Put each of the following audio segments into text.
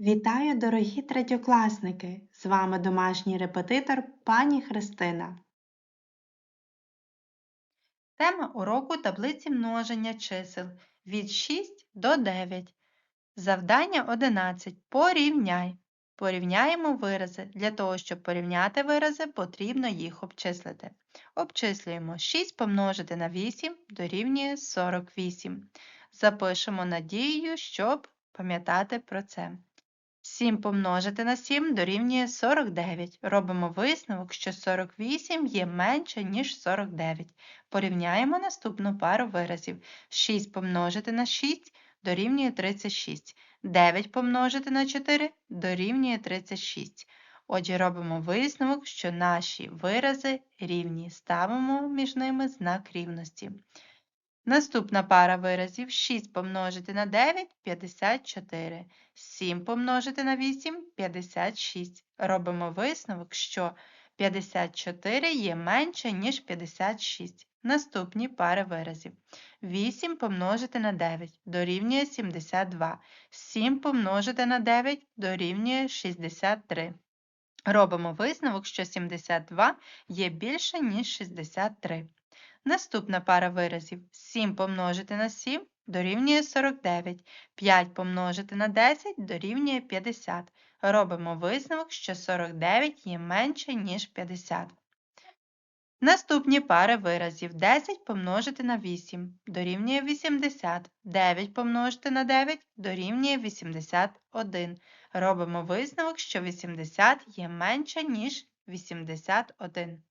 Вітаю, дорогі третьокласники! З вами домашній репетитор пані Христина. Тема уроку таблиці множення чисел від 6 до 9. Завдання 11. Порівняй. Порівняємо вирази. Для того, щоб порівняти вирази, потрібно їх обчислити. Обчислюємо 6 помножити на 8 дорівнює 48. Запишемо надією, щоб пам'ятати про це. 7 помножити на 7 дорівнює 49. Робимо висновок, що 48 є менше, ніж 49. Порівняємо наступну пару виразів. 6 помножити на 6 дорівнює 36. 9 помножити на 4 дорівнює 36. Отже, робимо висновок, що наші вирази рівні. Ставимо між ними знак рівності. Наступна пара виразів 6 помножити на 9 54. 7 помножити на 8 56. Робимо висновок, що 54 є менше, ніж 56. Наступні пари виразів. 8 помножити на 9 дорівнює 72. 7 помножити на 9 дорівнює 63. Робимо висновок, що 72 є більше, ніж 63. Наступна пара виразів 7 помножити на 7 дорівнює 49, 5 помножити на 10 дорівнює 50. Робимо висновок, що 49 є менше, ніж 50. Наступні пари виразів 10 помножити на 8 дорівнює 80, 9 помножити на 9 дорівнює 81. Робимо висновок, що 80 є менше, ніж 81.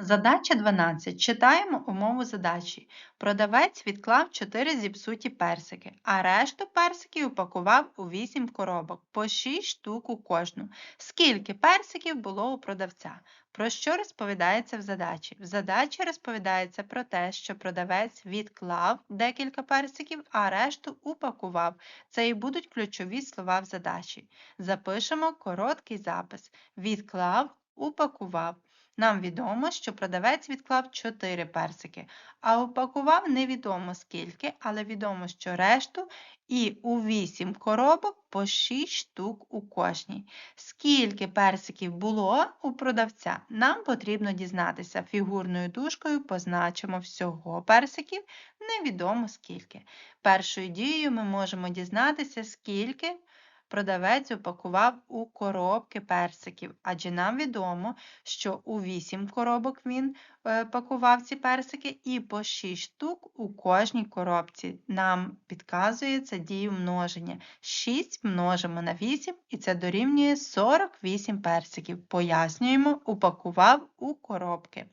Задача 12. Читаємо умову задачі. Продавець відклав 4 зіпсуті персики, а решту персиків упакував у 8 коробок, по 6 штук у кожну. Скільки персиків було у продавця? Про що розповідається в задачі? В задачі розповідається про те, що продавець відклав декілька персиків, а решту упакував. Це і будуть ключові слова в задачі. Запишемо короткий запис. Відклав, упакував. Нам відомо, що продавець відклав 4 персики, а упакував невідомо скільки, але відомо, що решту і у 8 коробок по 6 штук у кожній. Скільки персиків було у продавця, нам потрібно дізнатися. Фігурною дужкою позначимо всього персиків, невідомо скільки. Першою дією ми можемо дізнатися, скільки продавець упакував у коробки персиків, адже нам відомо, що у 8 коробок він е, пакував ці персики і по 6 штук у кожній коробці. Нам підказує це дію множення. 6 множимо на 8 і це дорівнює 48 персиків. Пояснюємо, упакував у коробки.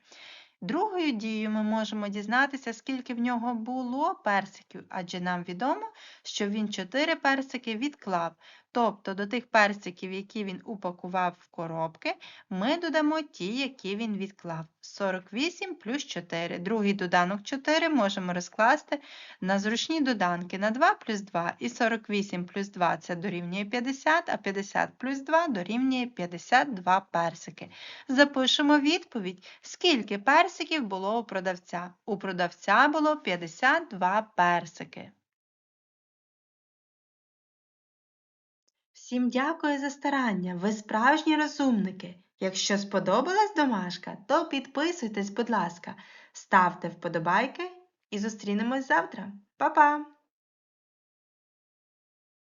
Другою дією ми можемо дізнатися, скільки в нього було персиків, адже нам відомо, що він 4 персики відклав. Тобто до тих персиків, які він упакував в коробки, ми додамо ті, які він відклав. 48 плюс 4. Другий доданок 4 можемо розкласти на зручні доданки на 2 плюс 2 і 48 плюс 2 це дорівнює 50, а 50 плюс 2 дорівнює 52 персики. Запишемо відповідь, скільки персиків було у продавця. У продавця було 52 персики. Всім дякую за старання, ви справжні розумники. Якщо сподобалась домашка, то підписуйтесь, будь ласка, ставте вподобайки і зустрінемось завтра. Па-па!